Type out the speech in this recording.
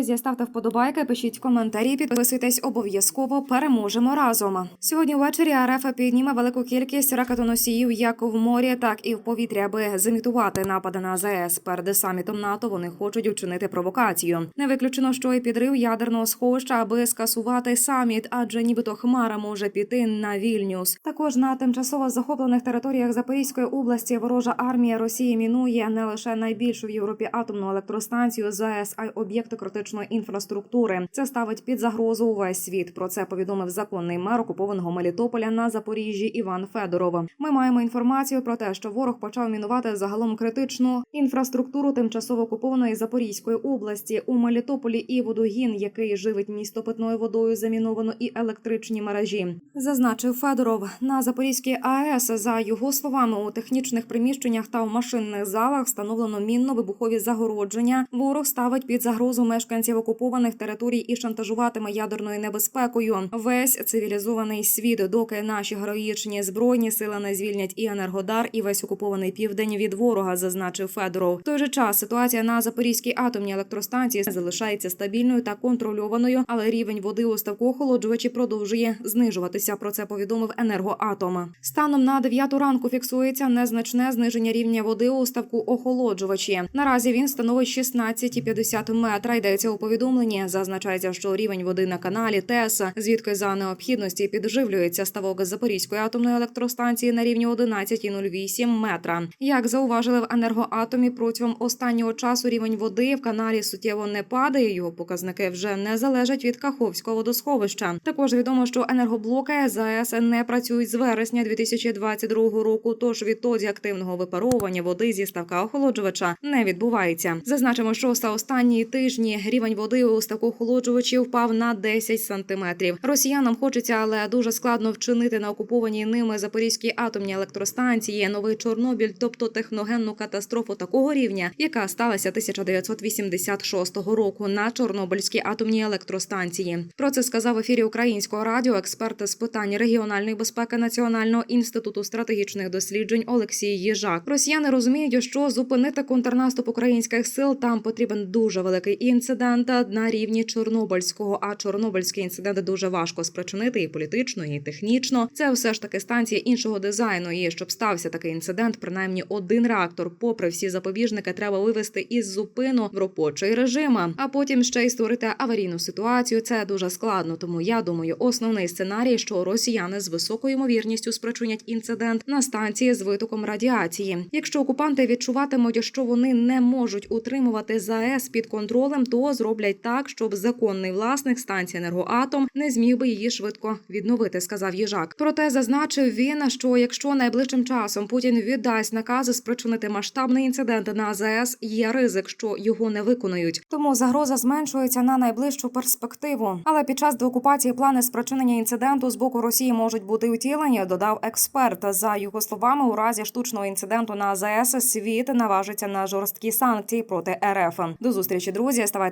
друзі, ставте вподобайки, пишіть коментарі, підписуйтесь обов'язково. Переможемо разом. Сьогодні ввечері РФ підніме велику кількість ракетоносіїв як в морі, так і в повітрі, аби зимітувати напади на ЗАЕС. Перед самітом НАТО вони хочуть вчинити провокацію. Не виключено, що і підрив ядерного сховища, аби скасувати саміт, адже нібито Хмара може піти на Вільнюс. Також на тимчасово захоплених територіях Запорізької області ворожа армія Росії мінує не лише найбільшу в Європі атомну електростанцію ЗАЕС, а й об'єкти критичної інфраструктури. Це ставить під загрозу увесь світ. Про це повідомив законний мер окупованого Мелітополя на Запоріжжі Іван Федоров. Ми маємо інформацію про те, що ворог почав мінувати загалом критичну інфраструктуру тимчасово окупованої Запорізької області у Мелітополі і водогін, який живить місто питною водою, заміновано і електричні мережі. Зазначив Федоров на Запорізькій АЕС. За його словами, у технічних приміщеннях та в машинних залах встановлено мінно-вибухові загородження. Ворог ставить під загрозу мешканців окупованих територій і шантажуватиме ядерною небезпекою. Весь цивілізований світ, доки наші героїчні збройні сили не звільнять і Енергодар, і весь окупований південь від ворога, зазначив Федоров. В той же час ситуація на Запорізькій атомній електростанції залишається стабільною та контрольованою, але рівень води у ставку охолоджувачі продовжує знижуватися. Про це повідомив енергоатом. Станом на 9 ранку фіксується незначне зниження рівня води у ставку охолоджувачі. Наразі він становить 16,50 метра. Йдеться у повідомленні. Зазначається, що рівень води на каналі ТЕС, звідки за необхідності підживлюється ставок Запорізької атомної електростанції на рівні 11,08 метра. Як зауважили в енергоатомі, протягом останнього часу рівень води в каналі суттєво не падає. Його показники вже не залежать від Каховського водосховища. Також відомо, що енергоблоки ЗАЕС не працюють з вересня 2022 року. Тож відтоді активного випаровування води зі ставка охолоджувача не відбувається. Зазначимо, що за останні тижні рівень води у ставку охолоджувачів впав на 10 сантиметрів. Росіянам хочеться, але дуже складно вчинити на окупованій ними Запорізькій атомній електростанції новий Чорнобіль, тобто техногенну катастрофу такого рівня, яка сталася 1986 року на Чорнобильській атомній електростанції. Про це сказав в ефірі українського радіо експерт з питань регіональної безпеки Національного інституту стратегічних досліджень Олексій Єжак. Росіяни розуміють, що зупинити контрнаступ українських сил там потрібен дуже великий інцидент на рівні Чорнобильського. А Чорнобильський інцидент дуже важко спричинити і політично, і технічно. Це все ж таки станція іншого дизайну. І щоб стався такий інцидент, принаймні один реактор, попри всі запобіжники, треба вивести із зупину в робочий режим, а потім ще й створити аварійну ситуацію. Це дуже складно. Тому я думаю, основний сценарій, що росіяни з високою ймовірністю спричинять інцидент на станції з витоком радіації. Якщо окупанти відчуватимуть, що вони не можуть утримувати ЗАЕС під контролем, то зроблять так, щоб законний власник станції енергоатом не зміг би її швидко відновити, сказав їжак. Проте зазначив він, що якщо найближчим часом Путін віддасть накази спричинити масштабний інцидент на АЗС, є ризик, що його не виконують. Тому загроза зменшується на найближчу перспективу. Але під час деокупації плани спричинення інциденту з боку Росії можуть бути утілені, додав експерт. За його словами, у разі штучного інциденту на АЗС світ наважиться на жорсткі санкції проти РФ. До зустрічі, друзі.